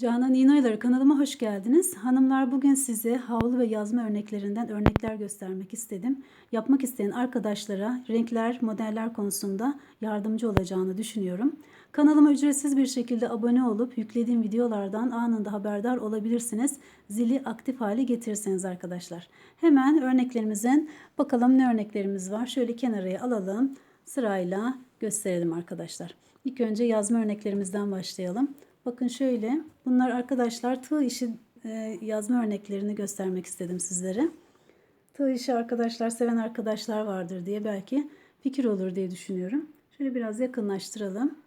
Canan İnoyları kanalıma hoş geldiniz. Hanımlar bugün size havlu ve yazma örneklerinden örnekler göstermek istedim. Yapmak isteyen arkadaşlara renkler, modeller konusunda yardımcı olacağını düşünüyorum. Kanalıma ücretsiz bir şekilde abone olup yüklediğim videolardan anında haberdar olabilirsiniz. Zili aktif hale getirirseniz arkadaşlar. Hemen örneklerimizin bakalım ne örneklerimiz var. Şöyle kenarıya alalım. Sırayla gösterelim arkadaşlar. İlk önce yazma örneklerimizden başlayalım. Bakın şöyle bunlar arkadaşlar tığ işi e, yazma örneklerini göstermek istedim sizlere. Tığ işi arkadaşlar seven arkadaşlar vardır diye belki fikir olur diye düşünüyorum. Şöyle biraz yakınlaştıralım.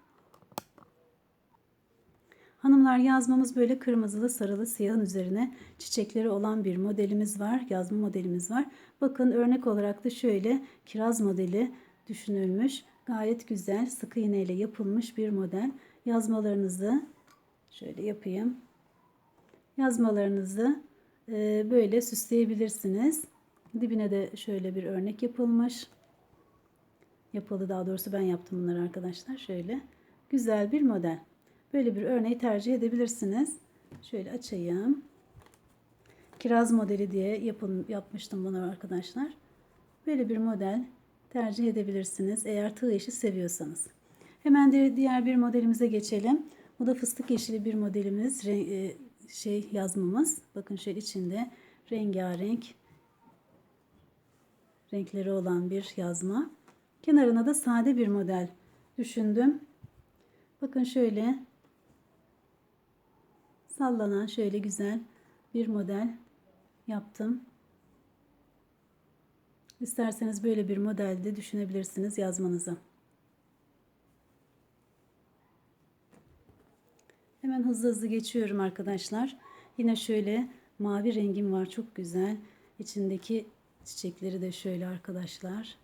Hanımlar yazmamız böyle kırmızılı sarılı siyahın üzerine çiçekleri olan bir modelimiz var. Yazma modelimiz var. Bakın örnek olarak da şöyle kiraz modeli düşünülmüş. Gayet güzel sık iğne ile yapılmış bir model. Yazmalarınızı şöyle yapayım. Yazmalarınızı e, böyle süsleyebilirsiniz. Dibine de şöyle bir örnek yapılmış. Yapıldı daha doğrusu ben yaptım bunları arkadaşlar. Şöyle güzel bir model. Böyle bir örneği tercih edebilirsiniz. Şöyle açayım. Kiraz modeli diye yapın, yapmıştım bunu arkadaşlar. Böyle bir model tercih edebilirsiniz eğer tığ işi seviyorsanız. Hemen de diğer bir modelimize geçelim. Bu da fıstık yeşili bir modelimiz. E, şey yazmamız. Bakın şöyle içinde rengarenk renkleri olan bir yazma. Kenarına da sade bir model düşündüm. Bakın şöyle sallanan şöyle güzel bir model yaptım. İsterseniz böyle bir modelde düşünebilirsiniz yazmanızı. Hemen hızlı hızlı geçiyorum arkadaşlar. Yine şöyle mavi rengim var çok güzel. İçindeki çiçekleri de şöyle arkadaşlar.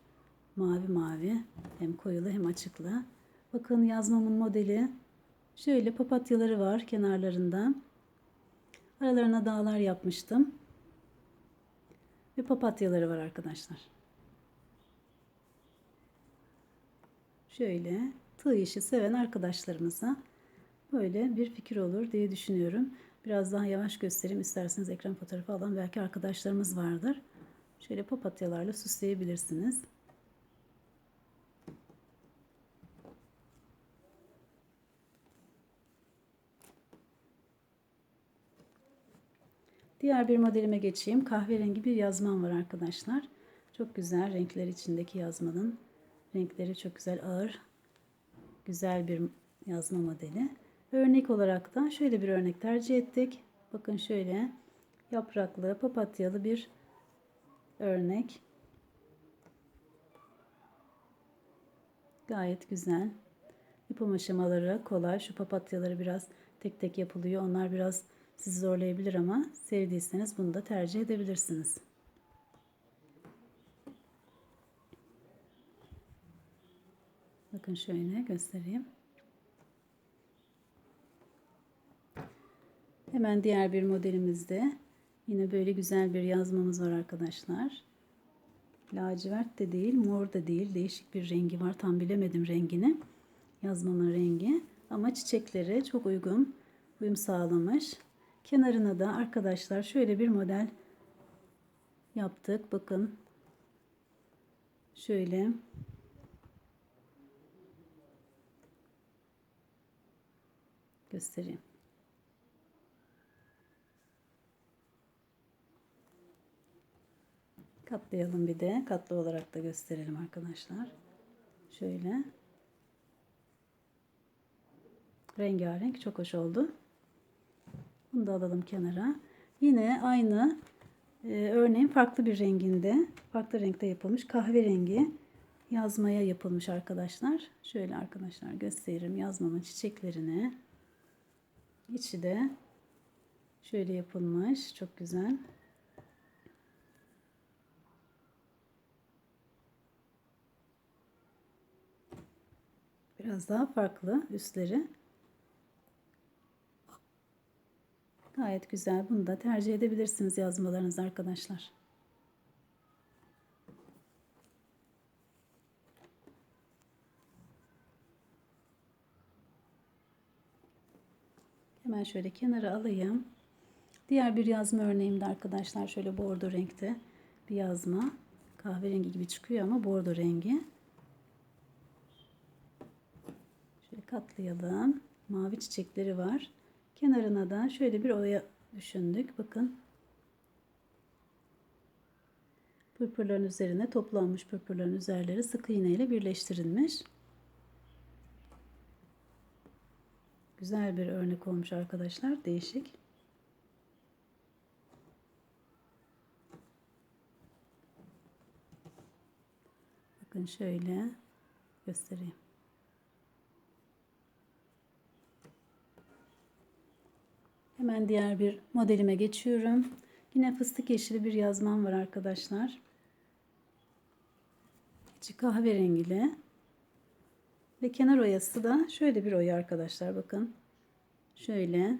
Mavi mavi hem koyulu hem açıklı. Bakın yazmamın modeli şöyle papatyaları var kenarlarında. Aralarına dağlar yapmıştım. Ve papatyaları var arkadaşlar. Şöyle tığ işi seven arkadaşlarımıza böyle bir fikir olur diye düşünüyorum. Biraz daha yavaş göstereyim isterseniz ekran fotoğrafı alan belki arkadaşlarımız vardır. Şöyle papatyalarla süsleyebilirsiniz. Diğer bir modelime geçeyim. Kahverengi bir yazmam var arkadaşlar. Çok güzel renkler içindeki yazmanın. Renkleri çok güzel ağır. Güzel bir yazma modeli. Örnek olarak da şöyle bir örnek tercih ettik. Bakın şöyle yapraklı, papatyalı bir örnek. Gayet güzel. Yapım aşamaları kolay. Şu papatyaları biraz tek tek yapılıyor. Onlar biraz sizi zorlayabilir ama sevdiyseniz bunu da tercih edebilirsiniz. Bakın şöyle göstereyim. Hemen diğer bir modelimizde yine böyle güzel bir yazmamız var arkadaşlar. Lacivert de değil, mor da değil. Değişik bir rengi var. Tam bilemedim rengini. Yazmamın rengi. Ama çiçekleri çok uygun. Uyum sağlamış. Kenarına da arkadaşlar şöyle bir model yaptık. Bakın. Şöyle. Göstereyim. Katlayalım bir de. Katlı olarak da gösterelim arkadaşlar. Şöyle. Rengarenk çok hoş oldu. Bunu da alalım kenara. Yine aynı e, örneğin farklı bir renginde, farklı renkte yapılmış kahverengi yazmaya yapılmış arkadaşlar. Şöyle arkadaşlar göstereyim yazmamın çiçeklerini. İçi de şöyle yapılmış. Çok güzel. Biraz daha farklı üstleri. Gayet güzel. Bunu da tercih edebilirsiniz yazmalarınız arkadaşlar. Hemen şöyle kenara alayım. Diğer bir yazma örneğimde arkadaşlar şöyle bordo renkte bir yazma. Kahverengi gibi çıkıyor ama bordo rengi. Şöyle katlayalım. Mavi çiçekleri var. Kenarına da şöyle bir oya düşündük. Bakın. Pırpırların üzerine toplanmış pırpırların üzerleri sık iğne ile birleştirilmiş. Güzel bir örnek olmuş arkadaşlar. Değişik. Bakın şöyle göstereyim. Hemen diğer bir modelime geçiyorum. Yine fıstık yeşili bir yazmam var arkadaşlar. İçi kahverengili. Ve kenar oyası da şöyle bir oya arkadaşlar bakın. Şöyle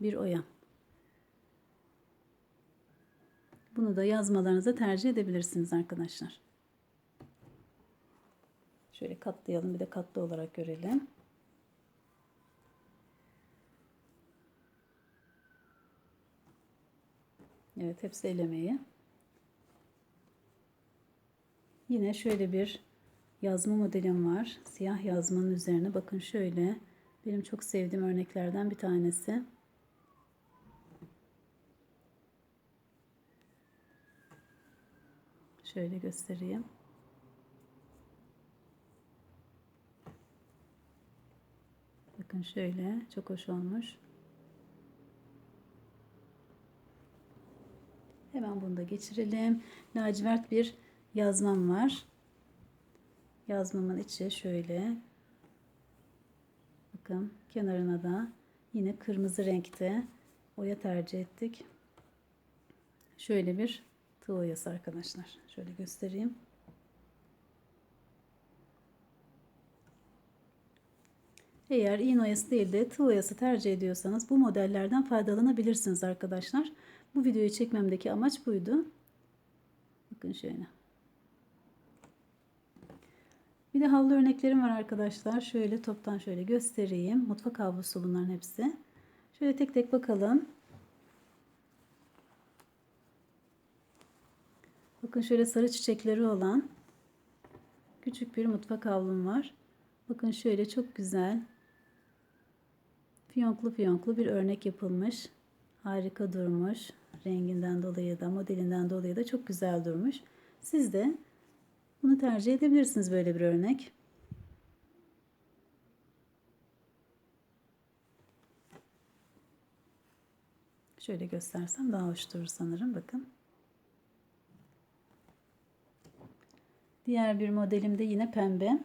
bir oya. Bunu da yazmalarınıza tercih edebilirsiniz arkadaşlar. Şöyle katlayalım bir de katlı olarak görelim. Evet hepsi elemeyi. Yine şöyle bir yazma modelim var. Siyah yazmanın üzerine bakın şöyle. Benim çok sevdiğim örneklerden bir tanesi. Şöyle göstereyim. Bakın şöyle çok hoş olmuş. Hemen bunu da geçirelim. Lacivert bir yazmam var. Yazmamın içi şöyle. Bakın kenarına da yine kırmızı renkte oya tercih ettik. Şöyle bir tığ oyası arkadaşlar. Şöyle göstereyim. Eğer iğne oyası değil de tığ oyası tercih ediyorsanız bu modellerden faydalanabilirsiniz arkadaşlar. Bu videoyu çekmemdeki amaç buydu. Bakın şöyle. Bir de havlu örneklerim var arkadaşlar. Şöyle toptan şöyle göstereyim. Mutfak havlusu bunların hepsi. Şöyle tek tek bakalım. Bakın şöyle sarı çiçekleri olan küçük bir mutfak havlum var. Bakın şöyle çok güzel fiyonklu fiyonklu bir örnek yapılmış. Harika durmuş. Renginden dolayı da modelinden dolayı da çok güzel durmuş. Siz de bunu tercih edebilirsiniz böyle bir örnek. Şöyle göstersem daha hoş durur sanırım. Bakın. Diğer bir modelimde yine pembe.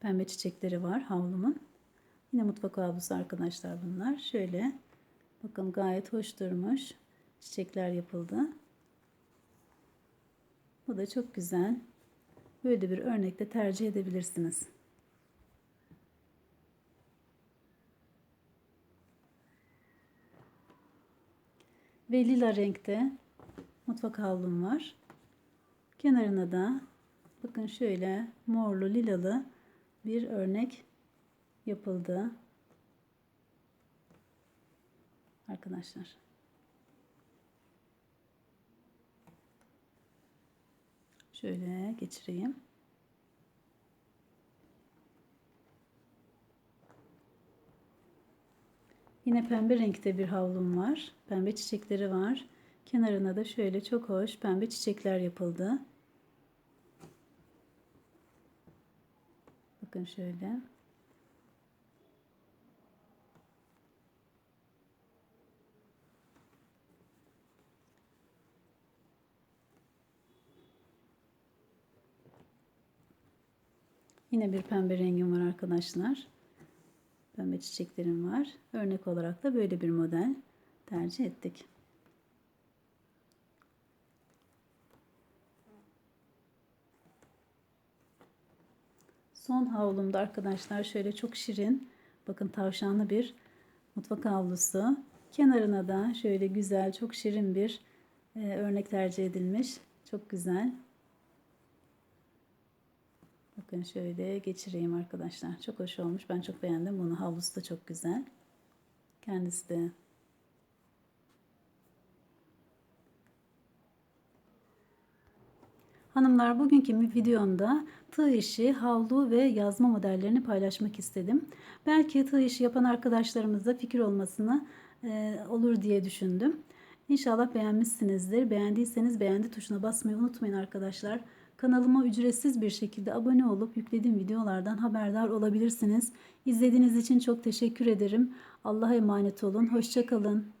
Pembe çiçekleri var havlumun. Yine mutfak havlusu arkadaşlar bunlar. Şöyle bakın gayet hoş durmuş. Çiçekler yapıldı. Bu da çok güzel. Böyle bir örnekte tercih edebilirsiniz. Ve lila renkte mutfak havlum var. Kenarına da bakın şöyle morlu lilalı bir örnek yapıldı. Arkadaşlar. Şöyle geçireyim. Yine pembe renkte bir havlum var. Pembe çiçekleri var. Kenarına da şöyle çok hoş pembe çiçekler yapıldı. Bakın şöyle. Yine bir pembe rengim var arkadaşlar. Pembe çiçeklerim var. Örnek olarak da böyle bir model tercih ettik. Son havlumda arkadaşlar şöyle çok şirin bakın tavşanlı bir mutfak havlusu. Kenarına da şöyle güzel çok şirin bir e, örnek tercih edilmiş. Çok güzel. Bakın şöyle geçireyim arkadaşlar. Çok hoş olmuş. Ben çok beğendim bunu. Havlusu da çok güzel. Kendisi de Hanımlar bugünkü videomda tığ işi, havlu ve yazma modellerini paylaşmak istedim. Belki tığ işi yapan arkadaşlarımızda fikir olmasını e, olur diye düşündüm. İnşallah beğenmişsinizdir. Beğendiyseniz beğendi tuşuna basmayı unutmayın arkadaşlar. Kanalıma ücretsiz bir şekilde abone olup yüklediğim videolardan haberdar olabilirsiniz. İzlediğiniz için çok teşekkür ederim. Allah'a emanet olun. Hoşçakalın.